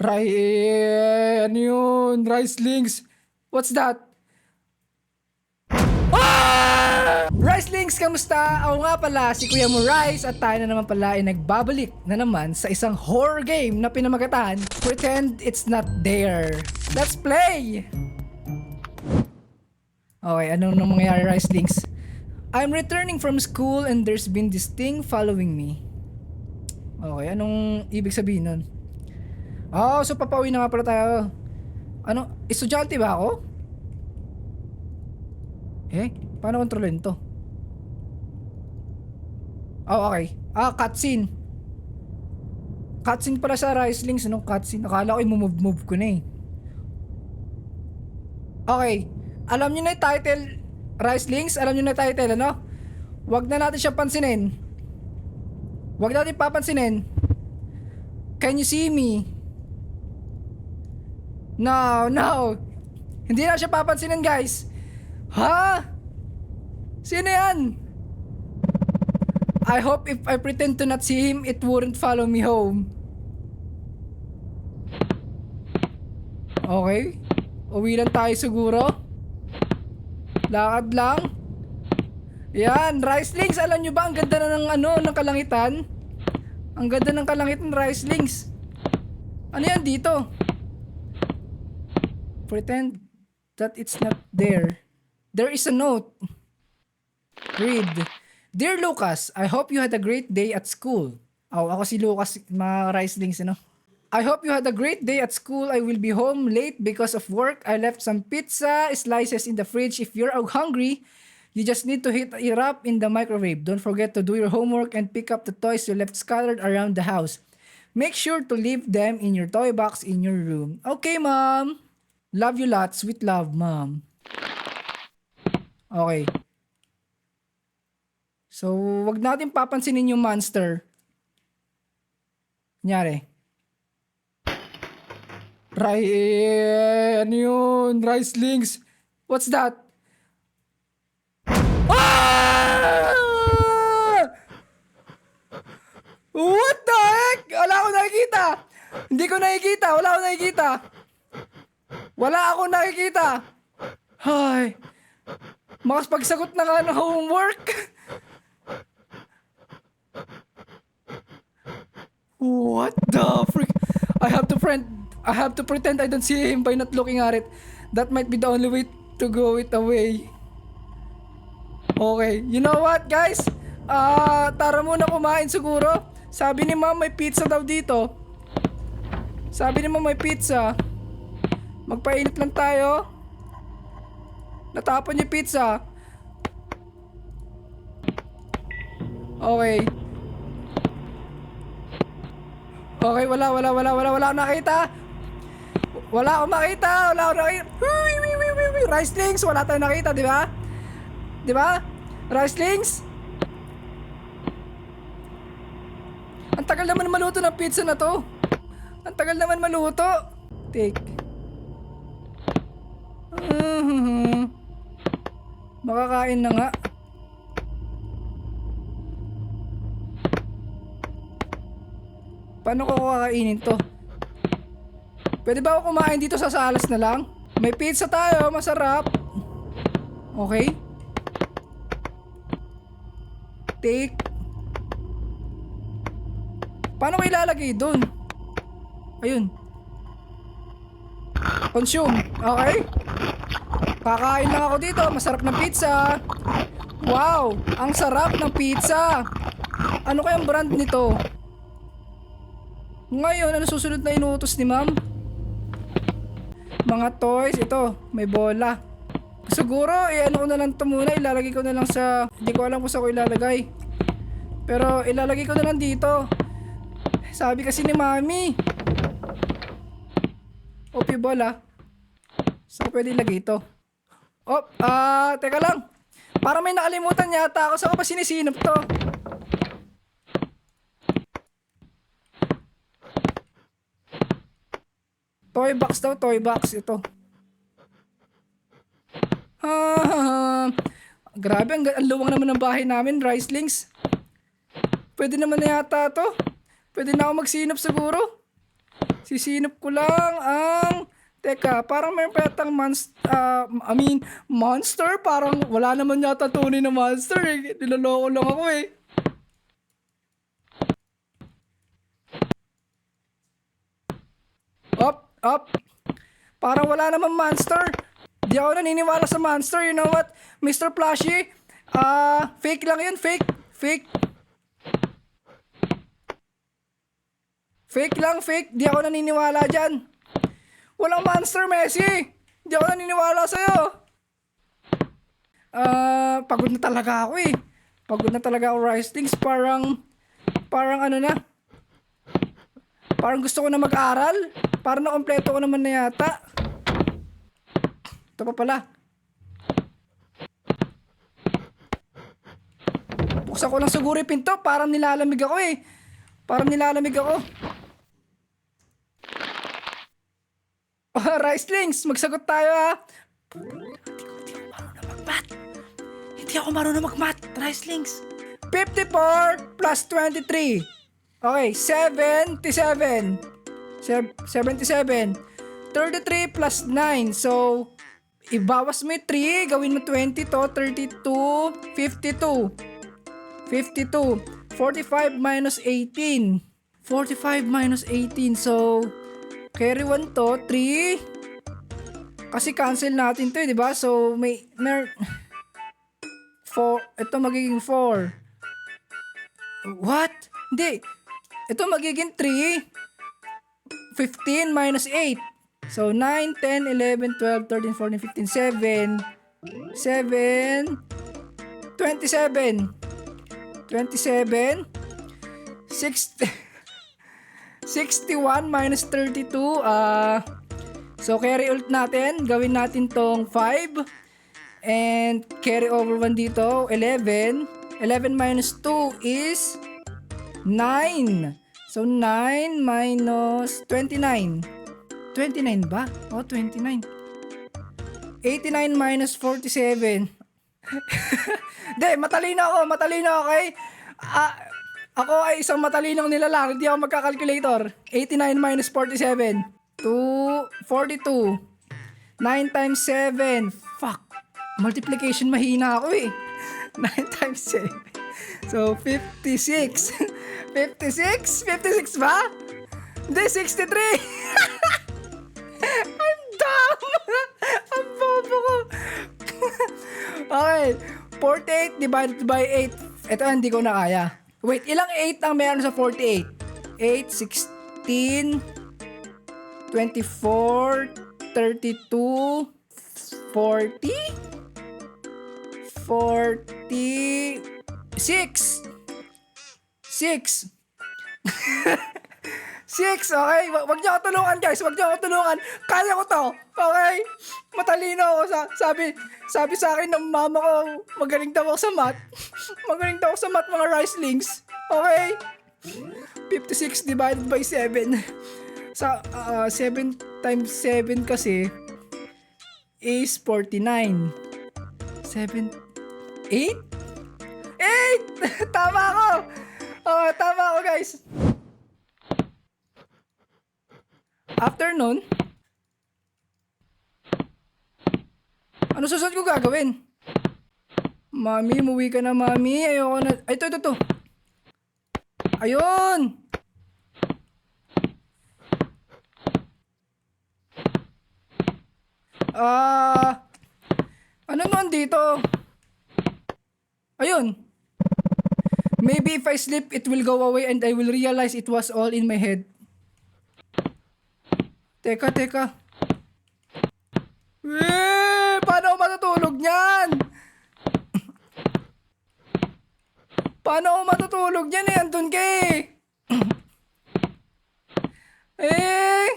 Ray, ano yun? Rice links. What's that? Ah! Rice links, kamusta? Ako nga pala, si Kuya mo Rice at tayo na naman pala ay nagbabalik na naman sa isang horror game na pinamagatan Pretend It's Not There. Let's play! Okay, anong nang mangyayari Rice links? I'm returning from school and there's been this thing following me. Okay, anong ibig sabihin nun? Oh, so papauwi na nga pala tayo. Ano, estudyante ba ako? Eh, paano kontrolin to? Oh, okay. Ah, cutscene. Cutscene pala sa Rice Links. Anong cutscene? Akala ko i-move-move ko na eh. Okay. Alam nyo na yung title, Rice Links? Alam nyo na yung title, ano? Huwag na natin siya pansinin. Huwag natin papansinin. Can you see me? No, no. Hindi na siya papansinin, guys. Ha? Sino yan? I hope if I pretend to not see him, it wouldn't follow me home. Okay. Uwi lang tayo siguro. Lakad lang. Yan, rice links. Alam nyo ba, ang ganda na ng ano, ng kalangitan? Ang ganda ng kalangitan, rice links. Ano yan dito? Pretend that it's not there. There is a note. Read. Dear Lucas, I hope you had a great day at school. Oh, ako si Lucas, mga rice links, ano? I hope you had a great day at school. I will be home late because of work. I left some pizza slices in the fridge. If you're hungry, you just need to heat it up in the microwave. Don't forget to do your homework and pick up the toys you left scattered around the house. Make sure to leave them in your toy box in your room. Okay, mom. Love you lots. Sweet love, mom. Okay. So, wag natin papansinin yung monster. Kunyari. Ray, ano yun? Rice links. What's that? Ah! What the heck? Wala akong nakikita. Hindi ko nakikita. Wala akong nakikita. Wala akong nakikita. Hay. Makas pagsagot na nga ng homework. What the frick? I have to friend I have to pretend I don't see him by not looking at it. That might be the only way to go it away. Okay, you know what guys? Ah, tara muna kumain siguro. Sabi ni ma'am may pizza daw dito. Sabi ni ma'am may pizza. Magpainit lang tayo. Natapon yung pizza. Okay. Okay, wala, wala, wala, wala, wala nakita. Wala akong makita, wala akong nakita. Rice links, wala tayong nakita, di ba? Di ba? Rice links? Ang tagal naman maluto ng pizza na to. Ang tagal naman maluto. Take. Mhm. Makakain na nga. Paano ko kakainin to? Pwede ba ako kumain dito sa salas na lang? May pizza tayo, masarap. Okay. Take. Paano ko ilalagay doon? Ayun. Consume. Okay. Kakain lang ako dito. Masarap ng pizza. Wow! Ang sarap ng pizza. Ano kayang brand nito? Ngayon, ano susunod na inuutos ni ma'am? Mga toys, ito, may bola. Siguro, eh, ano ko na lang ito muna, ilalagay ko na lang sa, hindi ko alam kung saan ko ilalagay. Pero, ilalagay ko na lang dito. Sabi kasi ni mami. Opi bola. Saan ko pwede ilagay ito? Oh, ah, teka lang. Para may nakalimutan yata ako. Saan ko ba sinisinop to? Toy box daw, toy box ito. Ha. Grabe, ang, ang luwang naman ng bahay namin, rice links. Pwede naman na yata to. Pwede na ako magsinop siguro. Sisinop ko lang ang... Teka, parang may petang monster... I mean, monster? Parang wala naman yata tunay na monster eh. Niloloko lang ako eh. Up, up. Parang wala namang monster. Di ako naniniwala sa monster. You know what, Mr. Plushy? Ah, fake lang yun. Fake. Fake. Fake lang, fake. Di ako naniniwala dyan. Walang monster, Messi. Di ako naniniwala sa'yo. Ah, pagod na talaga ako eh. Pagod na talaga ako, Ricelings. Parang, parang ano na. Parang gusto ko na mag-aral. Parang na-kompleto ko naman na yata. Ito pa pala. Buksan ko lang siguro yung pinto. Parang nilalamig ako eh. Parang nilalamig ako. Oh, Ricelings, magsagot tayo ha. Hindi ako marunong mag-mat. Hindi ako marunong mag-mat, Ricelings. 54 plus 23. Okay, 77. Seb- 77. 33 plus 9. So, ibawas mo yung 3, gawin mo 20 to, 32, 52. 52. 45 minus 18. 45 minus 18. So, carry 1 to, 3. Kasi cancel natin to, eh, di ba? So, may, mer, 4, ito magiging 4. What? Hindi. Ito magiging 3. 15 minus 8. So, 9, 10, 11, 12, 13, 14, 15, 7. 7. 27. 27. 60. 61 minus 32. Ah, so, carry ult natin. Gawin natin tong 5. And carry over 1 dito. 11. 11 minus 2 is 9. So, 9 minus 29. 29 ba? Oh, 29. 89 minus 47. Hindi, matalino ako. Matalino ako kay... Ah, ako ay isang matalinong nilalang. Hindi ako magkakalculator. 89 minus 47. 2, 42. 9 times 7. Fuck. Multiplication mahina ako eh. 9 times 7. So, 56. 56? 56 ba? Hindi, 63. Ang dumb. Ang bobo ko. okay. 48 divided by 8. Ito hindi ko na kaya. Wait, ilang 8 ang meron sa 48? 8, 16, 24, 32, 40, 46, 6. Six, okay? Wa- Wag niyo ako tulungan, guys. Wag niyo ako tulungan. Kaya ko to. Okay? Matalino ako. Sa, sabi, sabi sa akin ng mama ko, magaling daw ako sa math. magaling daw ako sa math, mga ricelings. Okay? 56 divided by 7. Sa ah, 7 times 7 kasi is 49. 7 8? 8! tama ako! Oh, tama ako, guys. After nun, ano susunod ko gagawin? Mami, umuwi ka na, mami. Ayoko na. Ay, ito, ito, ito. Ayun! Ah... ano nun dito? Ayun. Maybe if I sleep, it will go away and I will realize it was all in my head. Teka, teka. Eh, paano matutulog niyan? paano ako matutulog niyan eh? Andun ka eh. eh.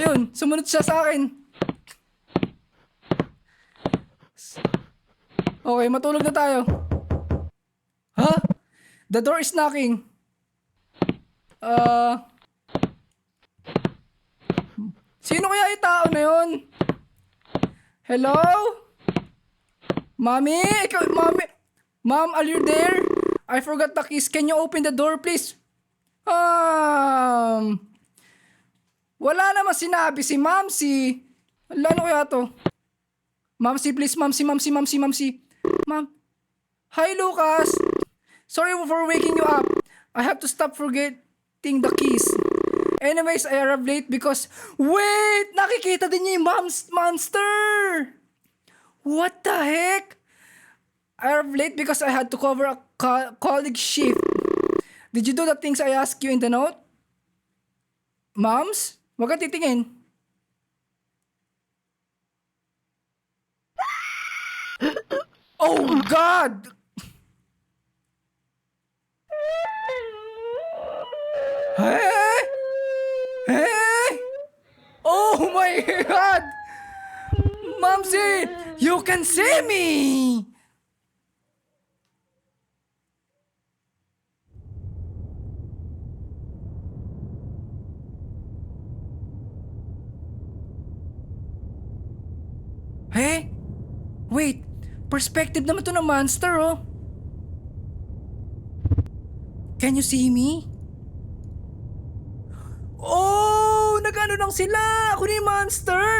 Ayun, sumunod siya sa akin. Okay, matulog na tayo. Ha? The door is knocking. Uh, Sino kaya yung tao na yun? Hello? Mommy? Ikaw, mommy? Mom, are you there? I forgot the keys. Can you open the door, please? Um, Wala naman sinabi si Mamsi. Wala ano kaya to? Mamsi, please. Mamsi, Mamsi, Mamsi, Mamsi. Ma'am. Hi, Lucas. Sorry for waking you up. I have to stop forgetting the keys. Anyways, I arrived late because... Wait! Nakikita din niya yung mom's monster! What the heck? I arrived late because I had to cover a co- colleague shift. Did you do the things I asked you in the note? Moms? Huwag kang titingin. Oh God! Hey! Oh my God! Momsy, you can see me! Hey! Wait! Perspective naman to ng monster, oh! Can you see me? Nagano lang sila! Ako na yung monster!